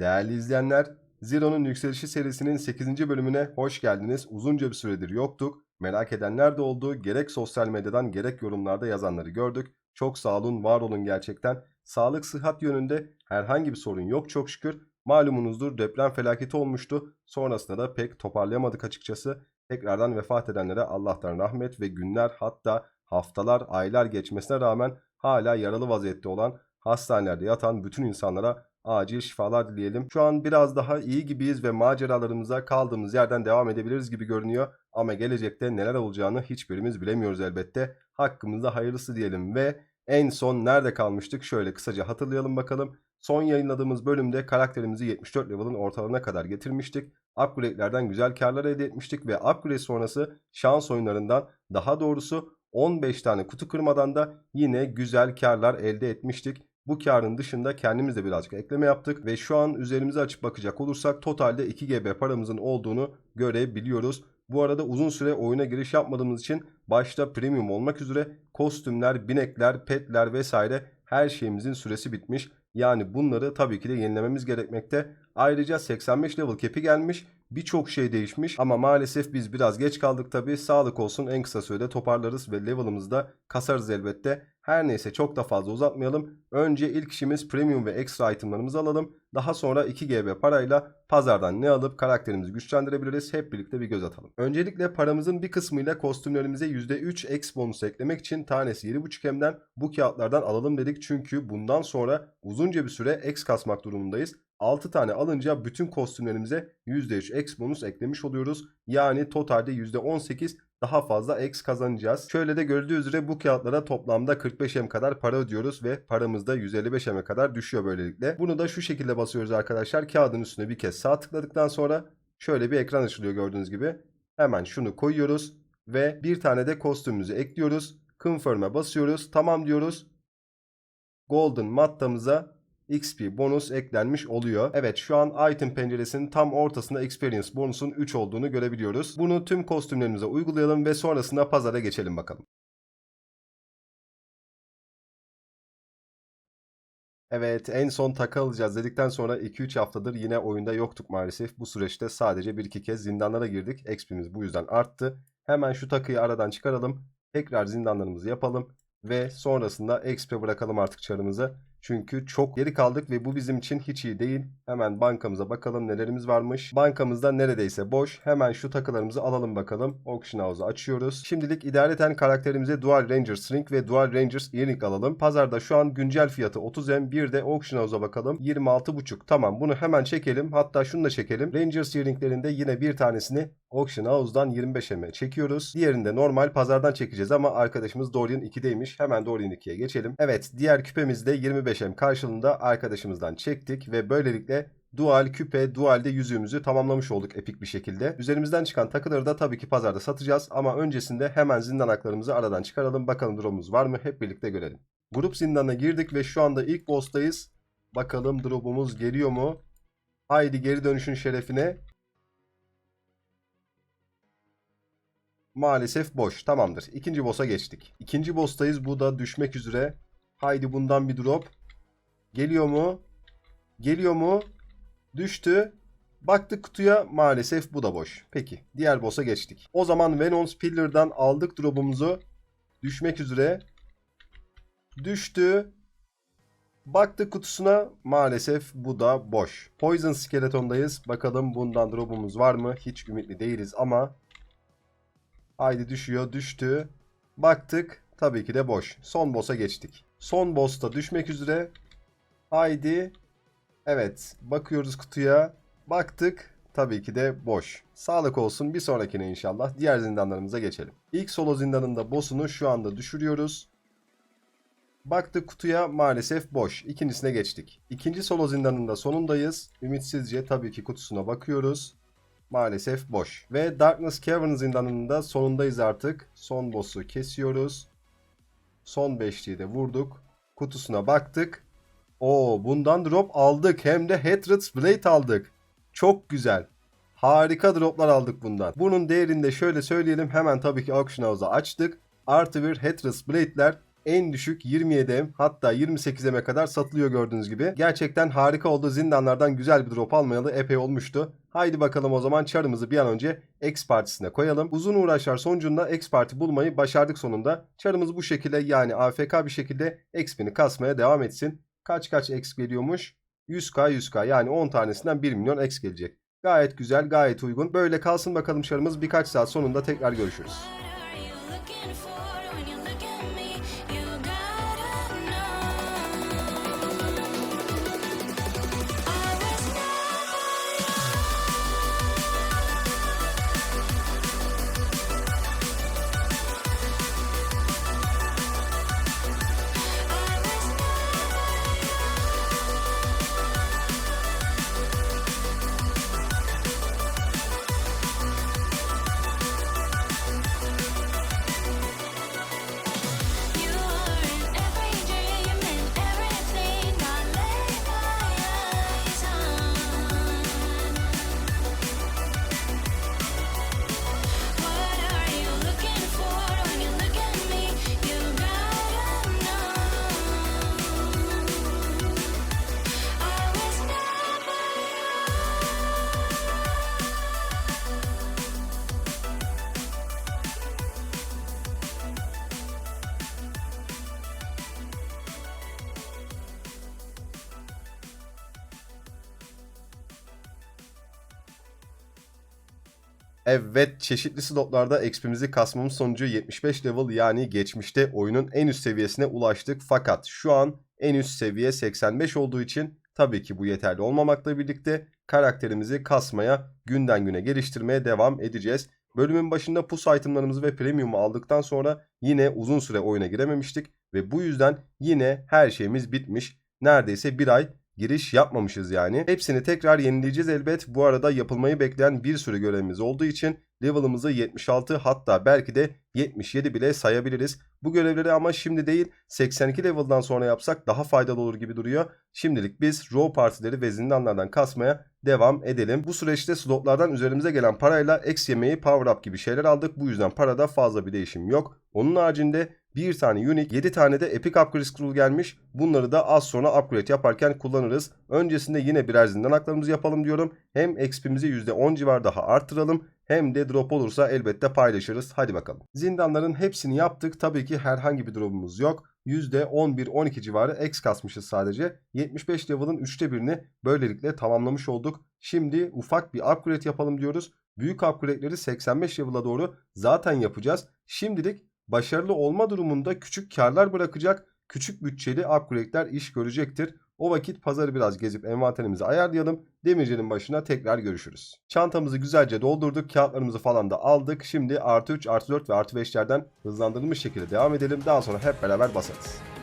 Değerli izleyenler, Zero'nun Yükselişi serisinin 8. bölümüne hoş geldiniz. Uzunca bir süredir yoktuk. Merak edenler de oldu. Gerek sosyal medyadan gerek yorumlarda yazanları gördük. Çok sağ olun, var olun gerçekten. Sağlık, sıhhat yönünde herhangi bir sorun yok çok şükür. Malumunuzdur deprem felaketi olmuştu. Sonrasında da pek toparlayamadık açıkçası. Tekrardan vefat edenlere Allah'tan rahmet ve günler hatta haftalar, aylar geçmesine rağmen hala yaralı vaziyette olan hastanelerde yatan bütün insanlara acil şifalar dileyelim. Şu an biraz daha iyi gibiyiz ve maceralarımıza kaldığımız yerden devam edebiliriz gibi görünüyor. Ama gelecekte neler olacağını hiçbirimiz bilemiyoruz elbette. Hakkımızda hayırlısı diyelim ve en son nerede kalmıştık şöyle kısaca hatırlayalım bakalım. Son yayınladığımız bölümde karakterimizi 74 level'ın ortalarına kadar getirmiştik. Upgrade'lerden güzel karlar elde etmiştik ve upgrade sonrası şans oyunlarından daha doğrusu 15 tane kutu kırmadan da yine güzel karlar elde etmiştik. Bu karın dışında kendimiz de birazcık ekleme yaptık ve şu an üzerimize açıp bakacak olursak totalde 2 GB paramızın olduğunu görebiliyoruz. Bu arada uzun süre oyuna giriş yapmadığımız için başta premium olmak üzere kostümler, binekler, petler vesaire her şeyimizin süresi bitmiş. Yani bunları tabii ki de yenilememiz gerekmekte. Ayrıca 85 level cap'i gelmiş. Birçok şey değişmiş ama maalesef biz biraz geç kaldık tabii. Sağlık olsun en kısa sürede toparlarız ve level'ımızı da kasarız elbette. Her neyse çok da fazla uzatmayalım. Önce ilk işimiz premium ve ekstra itemlarımızı alalım. Daha sonra 2 GB parayla pazardan ne alıp karakterimizi güçlendirebiliriz hep birlikte bir göz atalım. Öncelikle paramızın bir kısmıyla kostümlerimize %3 X bonus eklemek için tanesi 7.5M'den bu kağıtlardan alalım dedik. Çünkü bundan sonra uzunca bir süre X kasmak durumundayız. 6 tane alınca bütün kostümlerimize %3 X bonus eklemiş oluyoruz. Yani totalde %18 daha fazla X kazanacağız. Şöyle de görüldüğü üzere bu kağıtlara toplamda 45M kadar para ödüyoruz ve paramız da 155M'e kadar düşüyor böylelikle. Bunu da şu şekilde basıyoruz arkadaşlar. Kağıdın üstüne bir kez sağ tıkladıktan sonra şöyle bir ekran açılıyor gördüğünüz gibi. Hemen şunu koyuyoruz ve bir tane de kostümümüzü ekliyoruz. Confirm'e basıyoruz. Tamam diyoruz. Golden mattamıza XP bonus eklenmiş oluyor. Evet şu an item penceresinin tam ortasında experience bonusun 3 olduğunu görebiliyoruz. Bunu tüm kostümlerimize uygulayalım ve sonrasında pazara geçelim bakalım. Evet en son takı alacağız dedikten sonra 2-3 haftadır yine oyunda yoktuk maalesef. Bu süreçte sadece 1-2 kez zindanlara girdik. XP'miz bu yüzden arttı. Hemen şu takıyı aradan çıkaralım. Tekrar zindanlarımızı yapalım. Ve sonrasında XP bırakalım artık çarımızı. Çünkü çok geri kaldık ve bu bizim için hiç iyi değil. Hemen bankamıza bakalım nelerimiz varmış. Bankamızda neredeyse boş. Hemen şu takılarımızı alalım bakalım. Auction House'u açıyoruz. Şimdilik idareten karakterimize Dual Ranger String ve Dual Rangers Earring alalım. Pazarda şu an güncel fiyatı 30M. Bir de Auction House'a bakalım. 26.5. Tamam bunu hemen çekelim. Hatta şunu da çekelim. Rangers Earring'lerinde yine bir tanesini Auction House'dan 25M'e çekiyoruz. Diğerini de normal pazardan çekeceğiz ama arkadaşımız Dorian 2'deymiş. Hemen Dorian 2'ye geçelim. Evet diğer küpemizde 25M karşılığında arkadaşımızdan çektik ve böylelikle Dual küpe, dualde yüzüğümüzü tamamlamış olduk epik bir şekilde. Üzerimizden çıkan takıları da tabii ki pazarda satacağız ama öncesinde hemen zindan haklarımızı aradan çıkaralım. Bakalım drop'umuz var mı? Hep birlikte görelim. Grup zindanına girdik ve şu anda ilk boss'tayız. Bakalım drop'umuz geliyor mu? Haydi geri dönüşün şerefine. Maalesef boş. Tamamdır. İkinci boss'a geçtik. İkinci boss'tayız. Bu da düşmek üzere. Haydi bundan bir drop. Geliyor mu? Geliyor mu? Düştü. Baktık kutuya maalesef bu da boş. Peki diğer boss'a geçtik. O zaman Venon's Pillar'dan aldık drop'umuzu. Düşmek üzere. Düştü. Baktık kutusuna maalesef bu da boş. Poison Skeleton'dayız. Bakalım bundan drop'umuz var mı? Hiç ümitli değiliz ama. Haydi düşüyor düştü. Baktık tabii ki de boş. Son boss'a geçtik. Son boss'ta düşmek üzere. Haydi. Evet. Bakıyoruz kutuya. Baktık. Tabii ki de boş. Sağlık olsun. Bir sonrakine inşallah. Diğer zindanlarımıza geçelim. İlk solo zindanında boss'unu şu anda düşürüyoruz. Baktık kutuya maalesef boş. İkincisine geçtik. İkinci solo zindanında sonundayız. Ümitsizce tabii ki kutusuna bakıyoruz. Maalesef boş. Ve Darkness Cavern zindanında sonundayız artık. Son boss'u kesiyoruz. Son beşliği de vurduk. Kutusuna baktık. Oo bundan drop aldık. Hem de Hatred's Blade aldık. Çok güzel. Harika droplar aldık bundan. Bunun değerini de şöyle söyleyelim. Hemen tabii ki Auction House'a açtık. Artı bir Hatred's Blade'ler en düşük 27M hatta 28M'e kadar satılıyor gördüğünüz gibi. Gerçekten harika oldu. Zindanlardan güzel bir drop almayalı epey olmuştu. Haydi bakalım o zaman çarımızı bir an önce X partisine koyalım. Uzun uğraşlar sonucunda X parti bulmayı başardık sonunda. Çarımız bu şekilde yani AFK bir şekilde XP'ni kasmaya devam etsin. Kaç kaç X geliyormuş? 100k 100k yani 10 tanesinden 1 milyon X gelecek. Gayet güzel gayet uygun. Böyle kalsın bakalım çarımız birkaç saat sonunda tekrar görüşürüz. Evet çeşitli slotlarda XP'mizi kasmamız sonucu 75 level yani geçmişte oyunun en üst seviyesine ulaştık. Fakat şu an en üst seviye 85 olduğu için tabii ki bu yeterli olmamakla birlikte karakterimizi kasmaya günden güne geliştirmeye devam edeceğiz. Bölümün başında pus itemlarımızı ve premium'u aldıktan sonra yine uzun süre oyuna girememiştik ve bu yüzden yine her şeyimiz bitmiş. Neredeyse bir ay giriş yapmamışız yani. Hepsini tekrar yenileyeceğiz elbet. Bu arada yapılmayı bekleyen bir sürü görevimiz olduğu için level'ımızı 76 hatta belki de 77 bile sayabiliriz. Bu görevleri ama şimdi değil 82 level'dan sonra yapsak daha faydalı olur gibi duruyor. Şimdilik biz row partileri ve zindanlardan kasmaya devam edelim. Bu süreçte slotlardan üzerimize gelen parayla X yemeği power up gibi şeyler aldık. Bu yüzden parada fazla bir değişim yok. Onun haricinde bir tane unique 7 tane de epic upgrade scroll gelmiş. Bunları da az sonra upgrade yaparken kullanırız. Öncesinde yine birer zindan haklarımızı yapalım diyorum. Hem XP'mizi %10 civar daha arttıralım. Hem de drop olursa elbette paylaşırız. Hadi bakalım. Zindanların hepsini yaptık. Tabii ki herhangi bir drop'umuz yok. %11-12 civarı X kasmışız sadece. 75 level'ın 3'te birini böylelikle tamamlamış olduk. Şimdi ufak bir upgrade yapalım diyoruz. Büyük upgrade'leri 85 level'a doğru zaten yapacağız. Şimdilik başarılı olma durumunda küçük karlar bırakacak. Küçük bütçeli upgrade'ler iş görecektir. O vakit pazarı biraz gezip envanterimizi ayarlayalım. Demircinin başına tekrar görüşürüz. Çantamızı güzelce doldurduk. Kağıtlarımızı falan da aldık. Şimdi artı 3, artı 4 ve artı 5'lerden hızlandırılmış şekilde devam edelim. Daha sonra hep beraber basarız.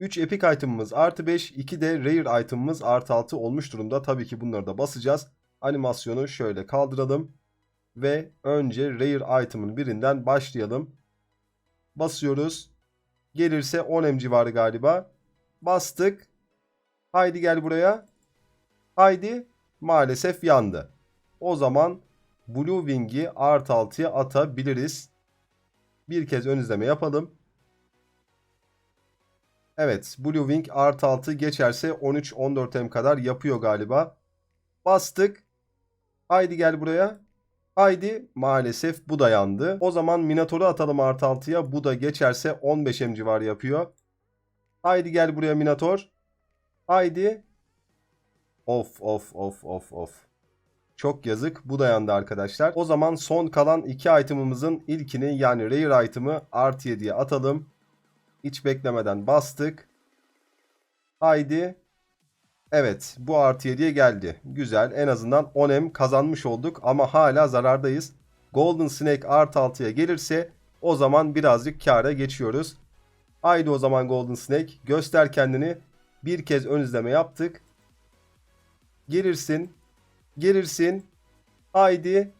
3 epic item'ımız artı 5, 2 de rare item'ımız artı 6 olmuş durumda. Tabii ki bunları da basacağız. Animasyonu şöyle kaldıralım. Ve önce rare item'ın birinden başlayalım. Basıyoruz. Gelirse 10M civarı galiba. Bastık. Haydi gel buraya. Haydi maalesef yandı. O zaman Blue Wing'i art 6'ya atabiliriz. Bir kez ön izleme yapalım. Evet Blue Wing artı 6 geçerse 13-14M kadar yapıyor galiba. Bastık. Haydi gel buraya. Haydi maalesef bu da yandı. O zaman Minotaur'u atalım artı 6'ya. Bu da geçerse 15M civarı yapıyor. Haydi gel buraya Minator. Haydi. Of of of of of. Çok yazık. Bu da yandı arkadaşlar. O zaman son kalan iki itemımızın ilkini yani rare item'ı artı 7'ye atalım. Hiç beklemeden bastık. Haydi. Evet bu artı 7'ye geldi. Güzel en azından 10M kazanmış olduk ama hala zarardayız. Golden Snake artı 6'ya gelirse o zaman birazcık kâra geçiyoruz. Haydi o zaman Golden Snake göster kendini. Bir kez ön izleme yaptık. Gelirsin. Gelirsin. Haydi.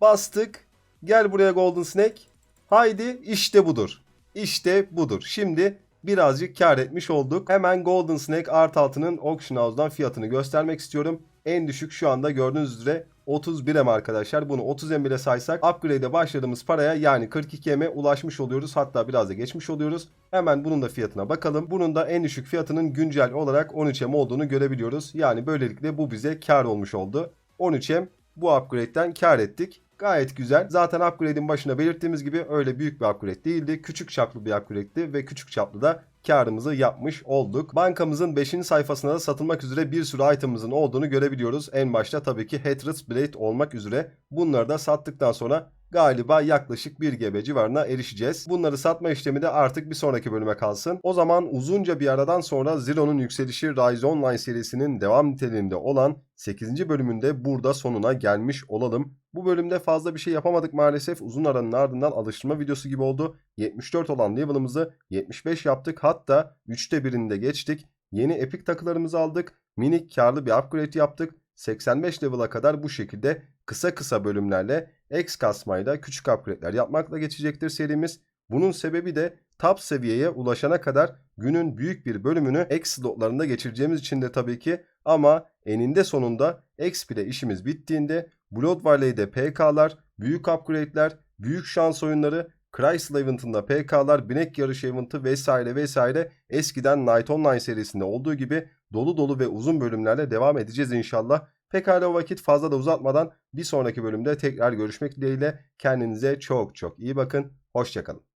Bastık. Gel buraya Golden Snake. Haydi işte budur. İşte budur. Şimdi birazcık kar etmiş olduk. Hemen Golden Snake Art altının Auction House'dan fiyatını göstermek istiyorum. En düşük şu anda gördüğünüz üzere 31 M arkadaşlar. Bunu 30 M bile saysak upgrade'e başladığımız paraya yani 42 M'e ulaşmış oluyoruz. Hatta biraz da geçmiş oluyoruz. Hemen bunun da fiyatına bakalım. Bunun da en düşük fiyatının güncel olarak 13 M olduğunu görebiliyoruz. Yani böylelikle bu bize kar olmuş oldu. 13 M bu upgrade'den kar ettik. Gayet güzel. Zaten upgrade'in başına belirttiğimiz gibi öyle büyük bir upgrade değildi. Küçük çaplı bir upgrade'ti ve küçük çaplı da karımızı yapmış olduk. Bankamızın 5. sayfasında da satılmak üzere bir sürü itemımızın olduğunu görebiliyoruz. En başta tabii ki Hatred Blade olmak üzere. Bunları da sattıktan sonra galiba yaklaşık 1 GB civarına erişeceğiz. Bunları satma işlemi de artık bir sonraki bölüme kalsın. O zaman uzunca bir aradan sonra Zero'nun yükselişi Rise Online serisinin devam niteliğinde olan 8. bölümünde burada sonuna gelmiş olalım. Bu bölümde fazla bir şey yapamadık maalesef. Uzun aranın ardından alıştırma videosu gibi oldu. 74 olan level'ımızı 75 yaptık. Hatta 3'te 1'ini de geçtik. Yeni epic takılarımızı aldık. Minik karlı bir upgrade yaptık. 85 level'a kadar bu şekilde kısa kısa bölümlerle X kasmayla küçük upgrade'ler yapmakla geçecektir serimiz. Bunun sebebi de top seviyeye ulaşana kadar günün büyük bir bölümünü X slotlarında geçireceğimiz için de tabii ki ama eninde sonunda X ile işimiz bittiğinde Blood Valley'de PK'lar, büyük upgrade'ler, büyük şans oyunları, Chrysler Event'ında PK'lar, binek yarış event'ı vesaire vesaire eskiden Night Online serisinde olduğu gibi dolu dolu ve uzun bölümlerle devam edeceğiz inşallah. Pekala o vakit fazla da uzatmadan bir sonraki bölümde tekrar görüşmek dileğiyle kendinize çok çok iyi bakın. Hoşçakalın.